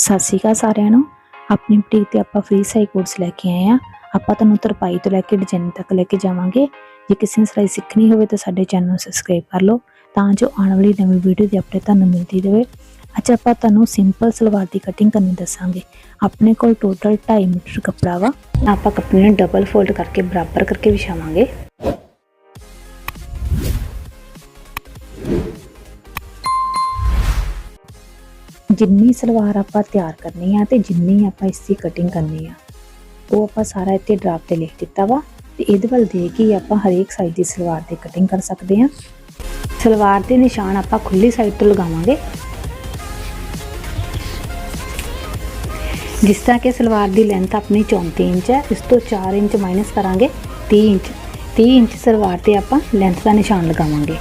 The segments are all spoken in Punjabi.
ਸਤਿ ਸ਼੍ਰੀ ਅਕਾਲ ਸਾਰਿਆਂ ਨੂੰ। ਆਪਣੀ ਬੁਟੀਕ ਤੇ ਆਪਾਂ ਫ੍ਰੀ ਸਾਈ ਕੋਰਸ ਲੈ ਕੇ ਆਏ ਆ ਆਪਾਂ ਤੁਹਾਨੂੰ ਤਰਪਾਈ ਤੋਂ ਲੈ ਕੇ ਡਿਜ਼ਾਈਨ ਤੱਕ ਲੈ ਕੇ ਜਾਵਾਂਗੇ। ਜੇ ਕਿਸੇ ਨੇ ਸਿਲਾਈ ਸਿੱਖਣੀ ਹੋਵੇ ਤਾਂ ਸਾਡੇ ਚੈਨਲ ਨੂੰ ਸਬਸਕ੍ਰਾਈਬ ਕਰ ਲਓ, ਤਾਂ ਜੋ ਆਉਣ ਵਾਲੀ ਨਵੀਂ ਵੀਡੀਓ ਦੀ ਅਪਡੇਟ ਤੁਹਾਨੂੰ ਮਿਲਦੀ ਰਹੇ। ਅੱਜ ਆਪਾਂ ਤੁਹਾਨੂੰ ਸਿੰਪਲ ਸਲਵਾਰ ਦੀ ਕਟਿੰਗ ਕਰਨੀ ਦੱਸਾਂਗੇ। ਆਪਣੇ ਕੋਲ ਟੋਟਲ 2.5 ਮੀਟਰ ਕੱਪੜਾ ਵਾ। ਆਪਾਂ ਕੱਪੜੇ ਨੂੰ ਡਬਲ ਫੋਲਡ ਕਰਕੇ ਬਰਾਬਰ ਕਰਕੇ ਵਿਛਾਵਾਂਗੇ। ਜਿੰਨੀ ਸਲਵਾਰ ਆਪਾਂ ਤਿਆਰ ਕਰਨੀ ਆ ਤੇ ਜਿੰਨੀ ਆਪਾਂ ਇਸ ਦੀ ਕਟਿੰਗ ਕਰਨੀ ਆ, ਉਹ ਆਪਾਂ ਸਾਰਾ ਇੱਥੇ ਡਰਾਫਟ ਤੇ ਲਿਖ ਦਿੱਤਾ ਵਾ ਤੇ ਇਹਦੇ ਵੱਲ ਦੇ ਕੇ ਆਪਾਂ ਹਰੇਕ ਸਾਈਜ਼ ਦੀ ਸਲਵਾਰ ਦੀ ਕਟਿੰਗ ਕਰ ਸਕਦੇ ਆ। ਸਲਵਾਰ ਦੇ ਨਿਸ਼ਾਨ ਆਪਾਂ ਖੁੱਲੀ ਸਾਈਡ ਤੋਂ ਲਗਾਵਾਂਗੇ। ਜਿਸ ਤਰ੍ਹਾਂ ਕਿ ਸਲਵਾਰ ਦੀ ਲੈਂਥ ਆਪਣੀ 34 ਇੰਚ ਹੈ, ਇਸ ਤੋਂ 4 ਇੰਚ ਮਾਈਨਸ ਕਰਾਂਗੇ 30 ਇੰਚ। 30 ਇੰਚ ਸਲਵਾਰ ਤੇ ਆਪਾਂ ਲੈਂਥ ਦਾ ਨਿਸ਼ਾਨ ਲਗਾਵਾਂਗੇ।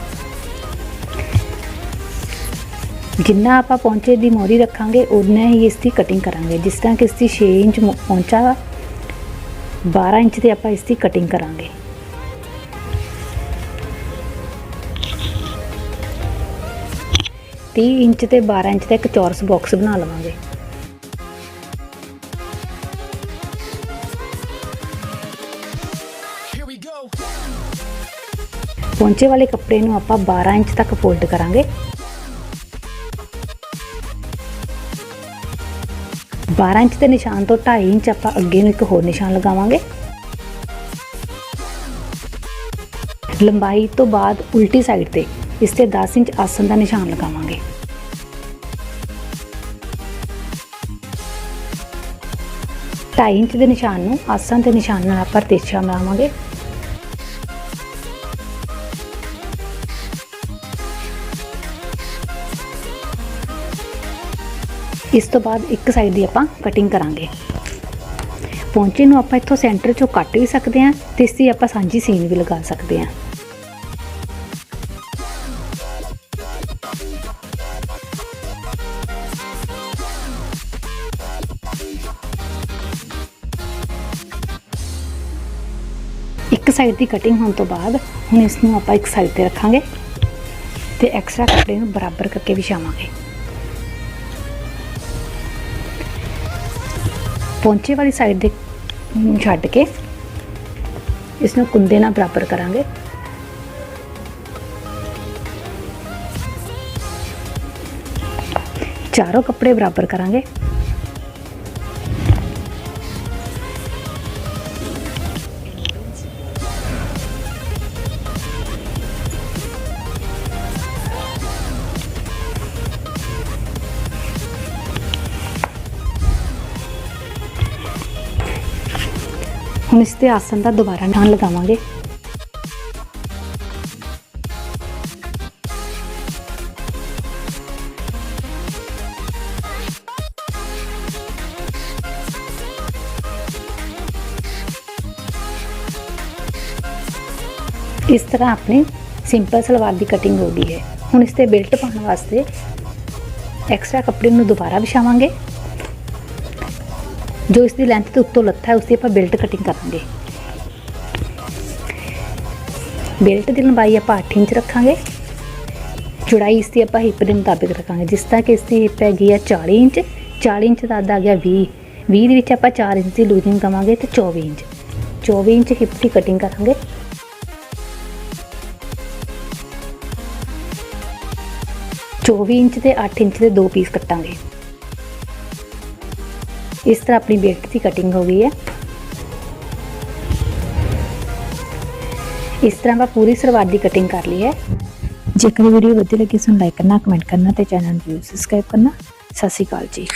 ਜਿੰਨਾ ਆਪਾਂ ਪੌਂਚੇ ਦੀ ਮੋਰੀ ਰੱਖਾਂਗੇ ਉਨਾ ਹੀ ਇਸ ਦੀ ਕਟਿੰਗ ਕਰਾਂਗੇ। ਜਿਸ ਤਰ੍ਹਾਂ ਕਿ ਇਸ ਦੀ 6 ਇੰਚ ਪੌਂਚਾ ਵਾ 12 ਇੰਚ ਤੇ ਆਪਾਂ ਇਸ ਦੀ ਕਟਿੰਗ ਕਰਾਂਗੇ। ਤੀਹ ਇੰਚ ਤੇ 12 ਇੰਚ ਦਾ ਇੱਕ ਚੌਰਸ ਬਾਕਸ ਬਣਾ ਲਵਾਂਗੇ. ਪੌਂਚੇ ਵਾਲੇ ਕੱਪੜੇ ਨੂੰ ਆਪਾਂ 12 ਇੰਚ ਤੱਕ ਫੋਲਡ ਕਰਾਂਗੇ। 12 ਇੰਚ ਦੇ ਨਿਸ਼ਾਨ ਤੋਂ 2.5 ਇੰਚ ਆਪਾਂ ਅੱਗੇ ਨੂੰ ਇੱਕ ਹੋਰ ਨਿਸ਼ਾਨ ਲਗਾਵਾਂਗੇ। ਲੰਬਾਈ ਤੋਂ ਬਾਅਦ ਉਲਟੀ ਸਾਈਡ ਤੇ ਇਸ ਤੇ 10 ਇੰਚ ਆਸਨ ਦਾ ਨਿਸ਼ਾਨ ਲਗਾਵਾਂਗੇ। ਢਾਈ ਇੰਚ ਦੇ ਨਿਸ਼ਾਨ ਨੂੰ ਆਸਨ ਦੇ ਨਿਸ਼ਾਨ ਨਾਲ ਆਪਾਂ ਤਿਰਛਾ ਬਣਾਵਾਂਗੇ ਇਸ ਤੋਂ ਬਾਅਦ ਇੱਕ ਸਾਈਡ ਦੀ ਆਪਾਂ ਕਟਿੰਗ ਕਰਾਂਗੇ। ਪੌਂਚੇ ਨੂੰ ਆਪਾਂ ਇੱਥੋਂ ਸੈਂਟਰ ਚੋਂ ਕੱਟ ਵੀ ਸਕਦੇ ਹਾਂ ਤੇ ਇਸ ਦੀ ਆਪਾਂ ਸਾਂਝੀ ਸੀਨ ਵੀ ਲਗਾ ਸਕਦੇ ਹਾਂ। ਇੱਕ ਸਾਈਡ ਦੀ ਕਟਿੰਗ ਹੋਣ ਤੋਂ ਬਾਅਦ ਹੁਣ ਇਸ ਨੂੰ ਆਪਾਂ ਇੱਕ ਸਾਈਡ ਤੇ ਰੱਖਾਂਗੇ ਤੇ ਐਕਸਟਰਾ ਕੱਪੜੇ ਨੂੰ ਬਰਾਬਰ ਕਰਕੇ ਵਿਛਾਵਾਂਗੇ। ਪੌਂਚੇ ਵਾਲੀ ਸਾਈਡ ਦੇ ਨੂੰ ਛੱਡ ਕੇ ਇਸ ਨੂੰ ਕੁੰਦੇ ਨਾਲ ਬਰਾਬਰ ਕਰਾਂਗੇ ਚਾਰੋਂ ਕੱਪੜੇ ਬਰਾਬਰ ਕਰਾਂਗੇ ਹੁਣ ਇਸ ਤੇ ਆਸਨ ਦਾ ਦੁਬਾਰਾ ਨਿਸ਼ਾਨ ਲਗਾਵਾਂਗੇ। ਇਸ ਤਰ੍ਹਾਂ ਆਪਣੀ ਸਿੰਪਲ ਸਲਵਾਰ ਦੀ ਕਟਿੰਗ ਹੋ ਗਈ ਹੈ। ਹੁਣ ਇਸ ਤੇ ਬੈਲਟ ਪਾਉਣ ਵਾਸਤੇ ਐਕਸਟਰਾ ਕੱਪੜੇ ਨੂੰ ਦੁਬਾਰਾ ਵਿਛਾਵਾਂਗੇ। ਜੋ ਇਸ ਦੀ ਲੈਂਥ ਤੋਂ ਉੱਤੋਂ ਲੱਥਾ ਹੈ ਉਸ ਦੀ ਆਪਾਂ ਬੈਲਟ ਕਟਿੰਗ ਕਰਾਂਗੇ। ਬੈਲਟ ਦੀ ਲੰਬਾਈ ਆਪਾਂ 8 ਇੰਚ ਰੱਖਾਂਗੇ। ਚੌੜਾਈ ਇਸ ਦੀ ਆਪਾਂ ਹਿੱਪ ਦੇ ਮੁਤਾਬਿਕ ਰੱਖਾਂਗੇ, ਜਿਸ ਤਰ੍ਹਾਂ ਕਿ ਇਸ ਦੀ ਹਿੱਪ ਹੈਗੀ ਆ 40 ਇੰਚ 40 ਇੰਚ ਦਾ ਅੱਧਾ ਆ ਗਿਆ 20 20 ਦੇ ਵਿੱਚ ਆਪਾਂ 4 ਇੰਚ ਦੀ ਲੂਜ਼ਿੰਗ ਕਵਾਂਗੇ ਤੇ 24 ਇੰਚ। 24 ਇੰਚ ਹਿੱਪ ਦੀ ਕਟਿੰਗ ਕਰਾਂਗੇ। ਚੌਵੀ ਇੰਚ ਤੇ 8 ਇੰਚ ਦੇ ਦੋ ਪੀਸ ਕੱਟਾਂਗੇ। ਇਸ ਤਰ੍ਹਾਂ ਆਪਣੀ ਬੈਲਟ ਦੀ ਕਟਿੰਗ ਹੋ ਗਈ ਹੈ। ਇਸ ਤਰ੍ਹਾਂ ਆਪਾਂ ਪੂਰੀ ਸਲਵਾਰ ਦੀ ਕਟਿੰਗ ਕਰ ਲਈ ਹੈ। ਜੇਕਰ ਵੀਡੀਓ ਵਧੀਆ ਲੱਗੀ ਤਾਂ ਲਾਈਕ ਕਰਨਾ ਕਮੈਂਟ ਕਰਨਾ ਤੇ ਚੈਨਲ ਨੂੰ ਸਬਸਕ੍ਰਾਈਬ ਕਰਨਾ। ਸਤਿ ਸ਼੍ਰੀ ਅਕਾਲ ਜੀ।